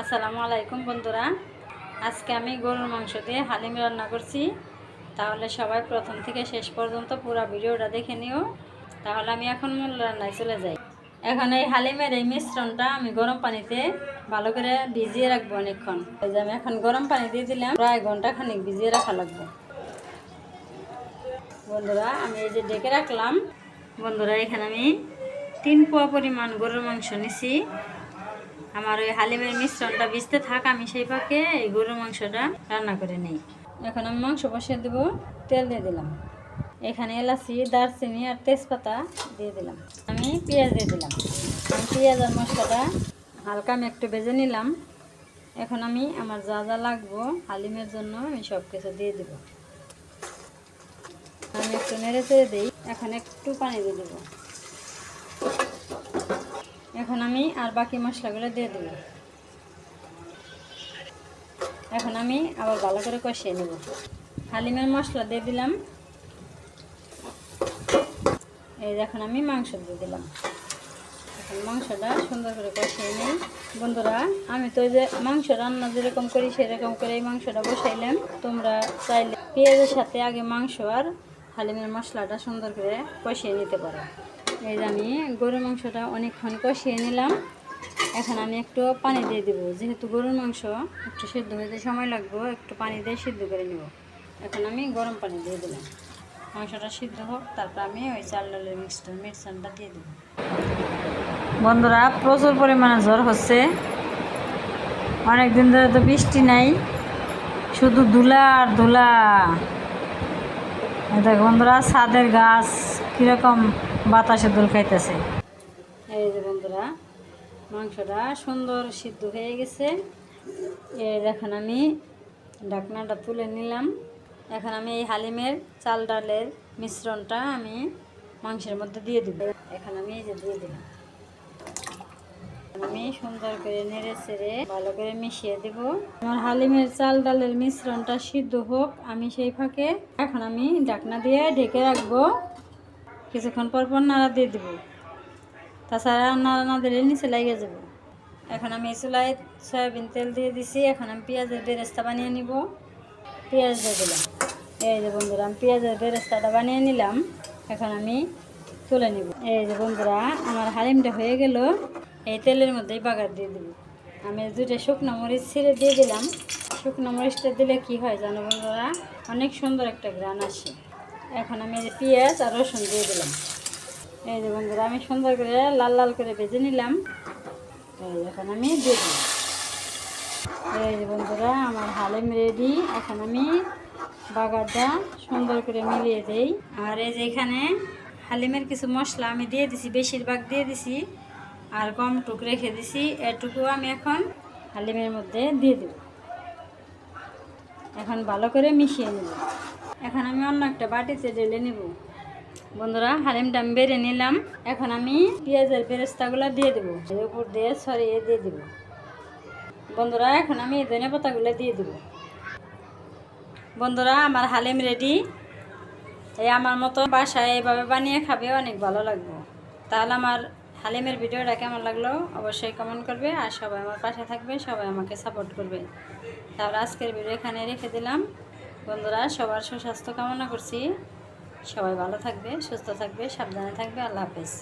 আসসালামু আলাইকুম বন্ধুরা। আজকে আমি গরুর মাংস দিয়ে হালিম রান্না করছি। তাহলে সবাই প্রথম থেকে শেষ পর্যন্ত পুরো ভিডিওটা দেখে নিও। তাহলে আমি এখন মূল রান্নায় চলে যাই। এখন এই হালিমের এই মিশ্রণটা আমি গরম পানিতে ভালো করে ভিজিয়ে রাখব অনেকক্ষণ। এই যে আমি এখন গরম পানি দিয়ে দিলাম, প্রায় ঘণ্টা খানিক ভিজিয়ে রাখা লাগবে। বন্ধুরা, আমি এই যে ডেকে রাখলাম। বন্ধুরা, এখানে আমি তিন পোয়া পরিমাণ গরুর মাংস নিছি। আমার ওই হালিমের মিশ্রণটা ভিজতে থাক, আমি সেই পাকে এই গরুর মাংসটা রান্না করে নিই। এখন আমি মাংস বসিয়ে দেবো, তেল দিয়ে দিলাম। এখানে এলাচি, দারচিনি আর তেজপাতা দিয়ে দিলাম। আমি পেঁয়াজ দিয়ে দিলাম। আমি পেঁয়াজ আর মশলাটা হালকা আমি একটু ভেজে নিলাম। এখন আমি আমার যা যা লাগবো হালিমের জন্য আমি সব কিছু দিয়ে দেবো। আমি একটু নেড়ে চেড়ে দিই, এখন একটু পানি দিয়ে দেবো। এখন আমি আর বাকি মশলাগুলো দিয়ে দেব। এখন আমি আবার ভালো করে কষিয়ে নেব। হালিমের মশলা দিয়ে দিলাম। এই এখন আমি মাংস দিয়ে দিলাম। এখন মাংসটা সুন্দর করে কষিয়ে নিই। বন্ধুরা, আমি তো যে মাংস রান্না যেরকম করি, সেরকম করে এই মাংসটা বসাইলাম। তোমরা চাইলে পেঁয়াজের সাথে আগে মাংস আর হালিমের মশলাটা সুন্দর করে কষিয়ে নিতে পারো। এই যে আমি গরুর মাংসটা অনেকক্ষণ কষিয়ে নিলাম। এখন আমি একটু পানি দিয়ে দেবো। যেহেতু গরুর মাংস একটু সিদ্ধ হতে সময় লাগবে, একটু পানি দিয়ে সিদ্ধ করে নেব। এখন আমি গরম পানি দিয়ে দিলাম। মাংসটা সিদ্ধ হোক, তারপর আমি ওই চাল ডালের মিক্সটা মিক্সারটা দিয়ে দেবো। বন্ধুরা, প্রচুর পরিমাণে জ্বর হচ্ছে। অনেক দিন ধরে তো বৃষ্টি নাই। শুধু ধুলা আর ধুলা। দেখ বন্ধুরা, ছাদের গাছ কীরকম বাতাসে দোল খাইতেছে। এই যে বন্ধুরা, মাংসটা সুন্দর সিদ্ধ হয়ে গেছে। এই দেখেন আমি ঢাকনাটা তুলে নিলাম। এখন আমি এই হালিমের চাল ডালের মিশ্রণটা আমি মাংসের মধ্যে দিয়ে দিব। এখন আমি এই যে দিয়ে দিলাম। আমি সুন্দর করে নেড়ে চেড়ে ভালো করে মিশিয়ে দেব। আমার হালিমের চাল ডালের মিশ্রণটা সিদ্ধ হোক, আমি সেই ফাঁকে এখন আমি ঢাকনা দিয়ে ঢেকে রাখব। কিছুক্ষণ পর পর নাড়া দিয়ে দেবো। তাছাড়া নাড়া না দিলে নিচে লেগে যাব। এখন আমি চুলায় সয়াবিন তেল দিয়ে দিছি। এখন আমি পেঁয়াজের বেরেস্তা বানিয়ে নিব। পেঁয়াজ দিয়ে দিলাম। এই যে বন্ধুরা, আমি পেঁয়াজের বেরেস্তাটা বানিয়ে নিলাম। এখন আমি তুলে নিব। এই যে বন্ধুরা, আমার হালিমটা হয়ে গেল। এই তেলের মধ্যেই বাগার দিয়ে দেবো। আমি দুটো শুকনো মরিচ ছিঁড়ে দিয়ে দিলাম। শুকনো মরিচটা দিলে কি হয় জানো বন্ধুরা? অনেক সুন্দর একটা গ্রান আসে। এখন আমি পেঁয়াজ আর রসুন দিয়ে দিলাম। এই যে বন্ধুরা, আমি সুন্দর করে লাল লাল করে ভেজে নিলাম। এখন আমি দিয়ে দিলাম। এই যে বন্ধুরা, আমার হালিম রেডি এখন আমি বাগারটা সুন্দর করে মিলিয়ে দেই। আর এই যে এখানে হালিমের কিছু মশলা আমি দিয়ে দিছি, বেশিরভাগ দিয়ে দিছি, আর কম টুক রেখে দিছি। এটুকু আমি এখন হালিমের মধ্যে দিয়ে দেব এখন ভালো করে মিশিয়ে নেব এখন আমি অন্য একটা বাটিতে ঢেলে নেব। বন্ধুরা, হালিমটা আমি বেড়ে নিলাম। এখন আমি পেঁয়াজের বেরেস্তাগুলো দিয়ে দেবো। এর উপর দিয়ে সরিয়ে দিয়ে দেবো। বন্ধুরা, এখন আমি এই ধনে পাতাগুলো দিয়ে দেবো। বন্ধুরা, আমার হালিম রেডি এই আমার মতো বাসায় এইভাবে বানিয়ে খাবে অনেক ভালো লাগবে। তাহলে আমার হালিমের ভিডিওটা কেমন লাগল অবশ্যই কমেন্ট করবে আর সবাই আমার পাশে থাকবে, সবাই আমাকে সাপোর্ট করবে। তাহলে আজকের ভিডিও এখানে রেখে দিলাম। বন্ধুরা সবার সুস্বাস্থ্য কামনা করছি। সবাই ভালো থাকবে সুস্থ থাকবে সাবধানে থাকবে। আল্লাহ হাফেজ।